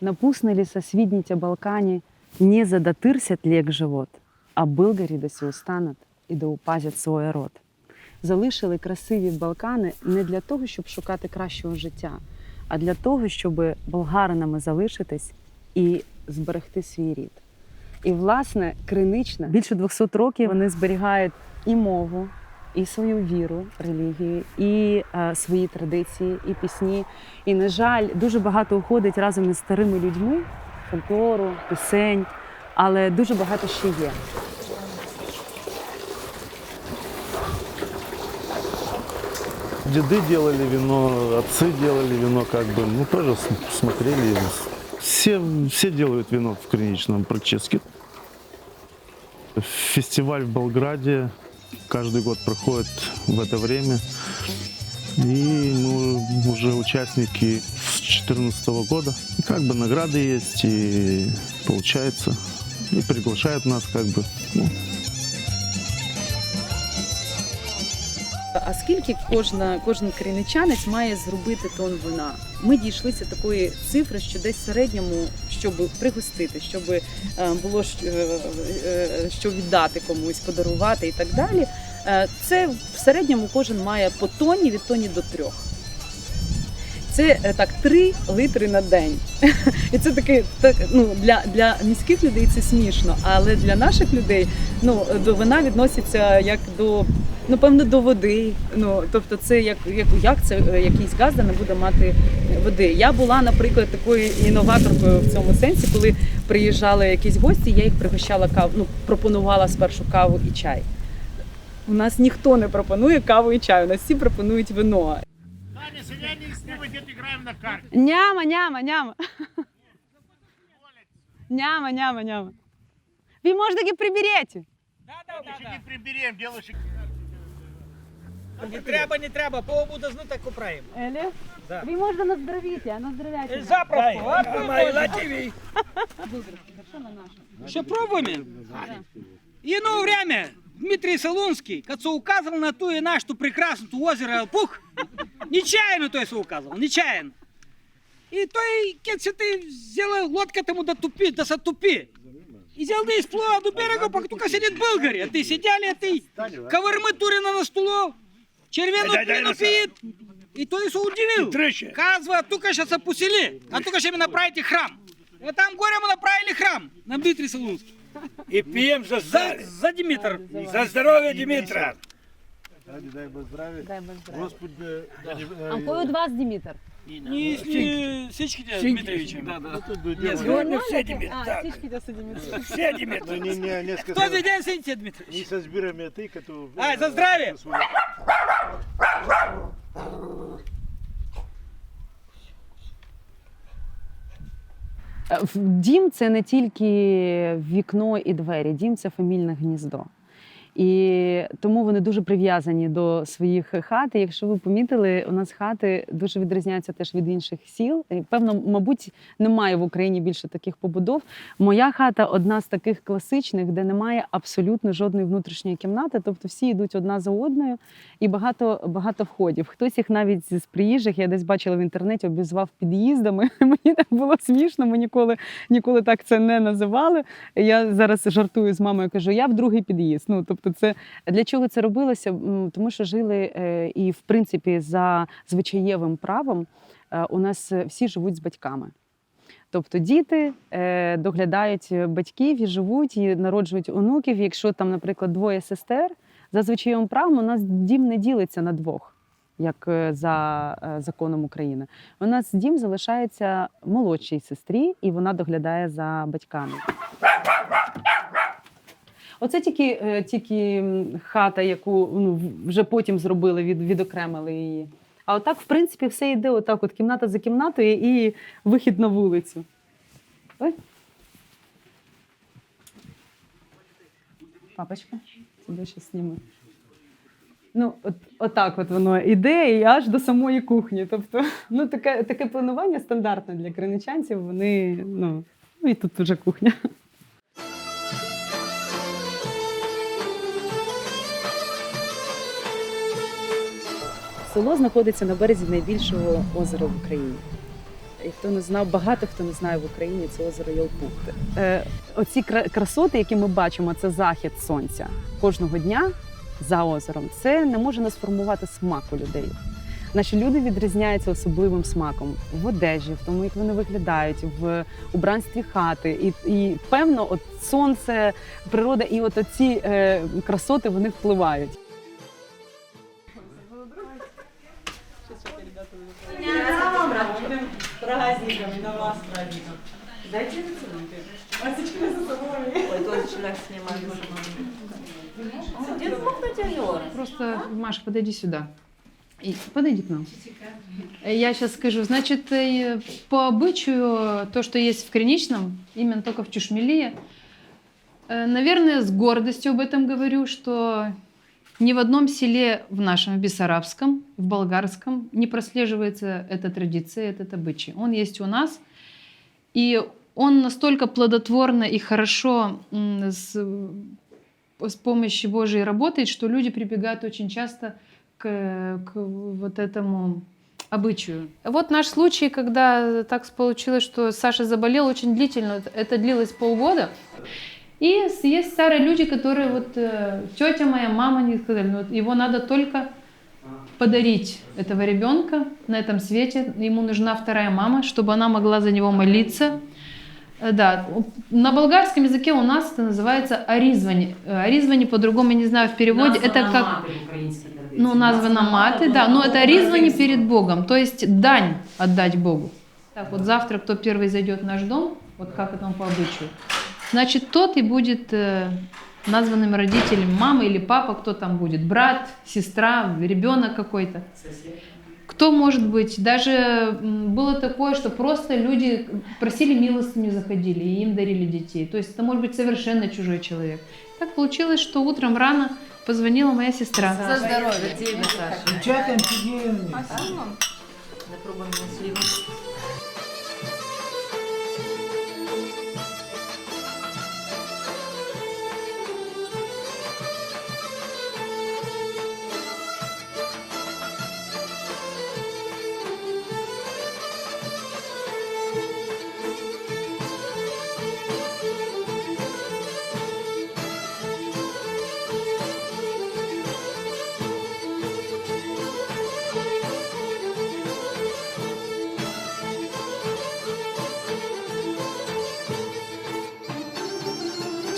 напусне лісосвідніття Балкані не задатирсять лік живот, а билгарі досі устануть і доупазять своє род. Залишили красиві Балкани не для того, щоб шукати кращого життя, а для того, щоб болгаринами залишитись і зберегти свій рід. І, власне, кринична більше 200 років вони зберігають і мову, і свою віру, релігію, і е, свої традиції, і пісні. І, на жаль, дуже багато уходить разом із старими людьми фольклору, пісень, але дуже багато ще є. Деды делали вино, отцы делали вино, как бы, ну тоже с- смотрели. Все, все делают вино в Криничном практически. Фестиваль в Болграде каждый год проходит в это время. И мы уже участники с 2014 года. Как бы награды есть, и получается. И приглашают нас как бы. ну, А скільки кожна, кожен криничанець має зробити тонн вина? Ми дійшлися такої цифри, що десь в середньому, щоб пригостити, щоб е, було е, е, що віддати комусь, подарувати і так далі. Це в середньому кожен має по тонні від тонні до трьох. Це так 3 литри на день. І це таке, так, ну, для, для міських людей це смішно, але для наших людей ну, до вина відноситься як до ну певно до води. Ну тобто, це як, як, як це е, якийсь газда не буде мати води. Я була, наприклад, такою інноваторкою в цьому сенсі, коли приїжджали якісь гості, я їх пригощала каву, ну пропонувала спершу каву і чай. У нас ніхто не пропонує каву і чай, у нас всі пропонують вино. Няма, няма, няма. Няма, няма, няма. Ви може таки приберете. Еще не приберем, делаешь Не треба, не треба, поводу должны так управим. Елі? Да. Ви може на здоров'я, на здоров'я. Запросто, а пробуй, ТВ. Что пробуем? Ино время Дмитрий Солунский, когда указывал на ту и на что прекрасно ту озеро Алпух, нечаянно то есть указывал, нечаянно. И то и кецы ты сделал лодка тому до тупи, до сатупи. И взял да исплыл до берега, пока только сидит Болгари, а ты сидяли, а ты ковырмы Турина на стуло, червену пину пиет. И то и удивил. Казва, тука сейчас опустили, а тука сейчас направите храм. И там горе мы направили храм на Дмитрий Солунский. І п'ємо за, За, за Димитр. за здоров'я Дмитра. Дай без здоров'я. А кой від вас, Дімітр? Не с Сечки Дмитриевичем. Нет, Сьогодні все Дмитр. А, Так, січки до Дімітр. все Дмитр. Ну, не, не, несколько Кто за день Синтия Дмитриевич? не со сбирами, а ты, который... Ай, за здравие! Е, Дім це не тільки вікно і двері, дім це фамільне гніздо. І тому вони дуже прив'язані до своїх хат. І якщо ви помітили, у нас хати дуже відрізняються теж від інших сіл. І, Певно, мабуть, немає в Україні більше таких побудов. Моя хата одна з таких класичних, де немає абсолютно жодної внутрішньої кімнати. Тобто всі йдуть одна за одною і багато, багато входів. Хтось їх навіть з приїжджих, я десь бачила в інтернеті, обізвав під'їздами. Мені так було смішно, ми ніколи, ніколи так це не називали. Я зараз жартую з мамою, кажу, я в другий під'їзд. Ну тобто, це для чого це робилося? Тому що жили е, і, в принципі, за звичаєвим правом е, у нас всі живуть з батьками. Тобто діти е, доглядають батьків і живуть, і народжують онуків. Якщо там, наприклад, двоє сестер, за звичаєвим правом у нас дім не ділиться на двох, як за законом України. У нас дім залишається молодшій сестрі, і вона доглядає за батьками. Оце тільки, е, тільки хата, яку ну, вже потім зробили, від, відокремили її. А отак, в принципі, все йде отак, от кімната за кімнатою і вихід на вулицю. Ой. Папочка, тебе ще зніму. Ну, от, отак от воно іде і аж до самої кухні. Тобто, ну, таке, таке планування стандартне для криничанців, вони, ну, ну і тут вже кухня. Село знаходиться на березі найбільшого озера в Україні. і хто не знав, багато хто не знає в Україні це озеро Ялпухти. Е, оці кра- красоти, які ми бачимо, це захід сонця кожного дня за озером. Це не може не сформувати смак у людей. Наші люди відрізняються особливим смаком в одежі, в тому, як вони виглядають, в убранстві хати. І, і певно, от сонце, природа і от ці е, красоти вони впливають. Просто, Маша, подойди сюда. И подойди к нам. Э, Я сейчас скажу. Значит, э, по обычаю, то, что есть в Криничном, именно только в Чушмелии, э, наверное, с гордостью об этом говорю, что ни в одном селе в нашем, в Бессарабском, в Болгарском не прослеживается эта традиция, этот обычай. Он есть у нас. И он настолько плодотворно и хорошо с, с помощью Божией работает, что люди прибегают очень часто к, к вот этому обычаю. Вот наш случай, когда так получилось, что Саша заболел очень длительно, это длилось полгода. И есть старые люди, которые вот э, тетя моя, мама не сказали, ну, вот его надо только подарить этого ребенка на этом свете. Ему нужна вторая мама, чтобы она могла за него молиться. Э, Да, на болгарском языке у нас это называется аризвани. Э, Аризвани по-другому, я не знаю в переводе. это как ну, названа маты, да, но это аризвани перед Богом, то есть дань отдать Богу. Так, вот завтра кто первый зайдет в наш дом, вот как это по обычаю, значит, тот и будет э, названным родителем, мама или папа, кто там будет, брат, сестра, ребенок какой-то. Кто может быть? Даже было такое, что просто люди просили милостыню, заходили, и им дарили детей. То есть это может быть совершенно чужой человек. Так получилось, что утром рано позвонила моя сестра. За здоров'я, тебе, Саша. Попробуем на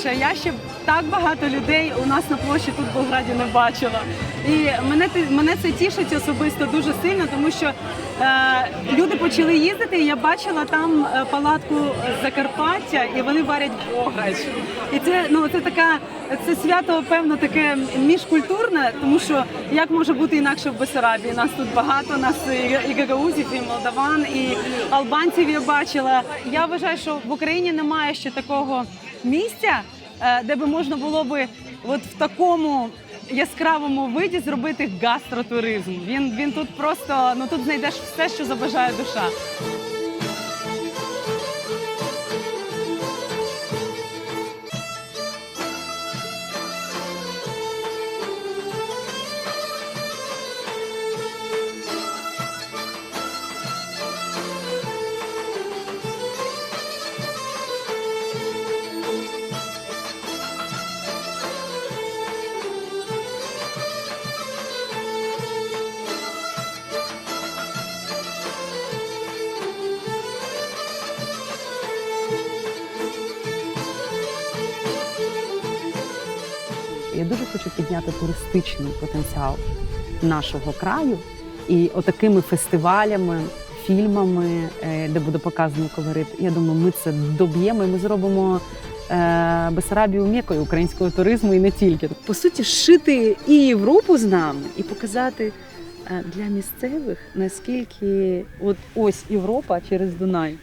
сливу. Я ще так багато людей у нас на площі тут в Болграді не бачила. І мене мене це тішить особисто дуже сильно, тому що е, люди почали їздити. і Я бачила там е, палатку Закарпаття, і вони варять бограч. І це ну це така це свято, певно, таке міжкультурне, тому що як може бути інакше в Бесарабії? Нас тут багато, нас і, і гагаузів, і молдаван, і албанців я бачила. Я вважаю, що в Україні немає ще такого місця, е, де би можна було би от в такому яскравому виді зробити гастротуризм. Він, він тут просто ну тут знайдеш все, що забажає душа. Дуже хочу підняти туристичний потенціал нашого краю і отакими фестивалями, фільмами, е, де буде показаний колорит. Я думаю, ми це доб'ємо і ми зробимо е, Бесарабію м'якою українського туризму і не тільки. По суті, зшити і Європу з нами, і показати е, для місцевих, наскільки от ось Європа через Дунай.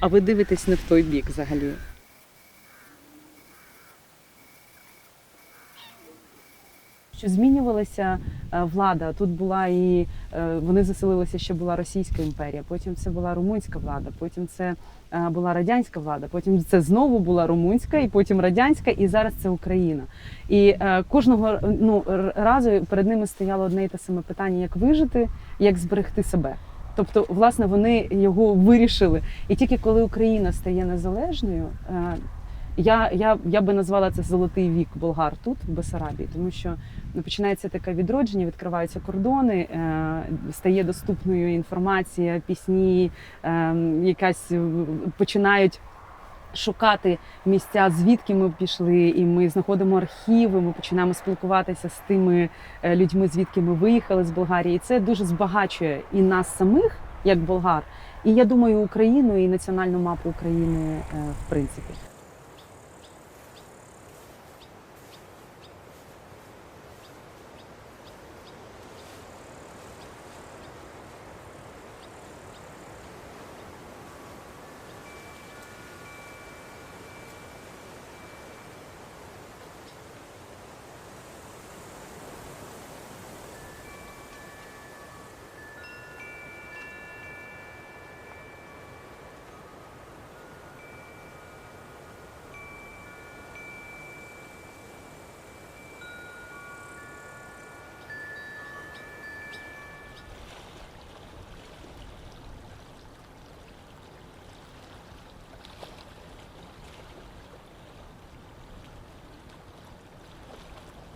А ви дивитесь не в той бік взагалі. Що змінювалася е, влада. Тут була і е, вони заселилися, ще була Російська імперія, потім це була румунська влада, потім це е, була радянська влада, потім це знову була румунська, і потім радянська, і зараз це Україна. І кожного ну, разу перед ними стояло одне і те саме питання: як вижити, як зберегти себе. Тобто, власне, вони його вирішили. І тільки коли Україна стає незалежною, я, я, я би назвала це золотий вік болгар тут, в Бесарабії, тому що ну, починається таке відродження, відкриваються кордони, е, стає доступною інформація, пісні, е, якась е, починають. Шукати місця, звідки ми пішли, і ми знаходимо архіви. Ми починаємо спілкуватися з тими е, людьми, звідки ми виїхали з Болгарії. І це дуже збагачує і нас самих, як болгар, і я думаю, Україну і національну мапу України е, в принципі.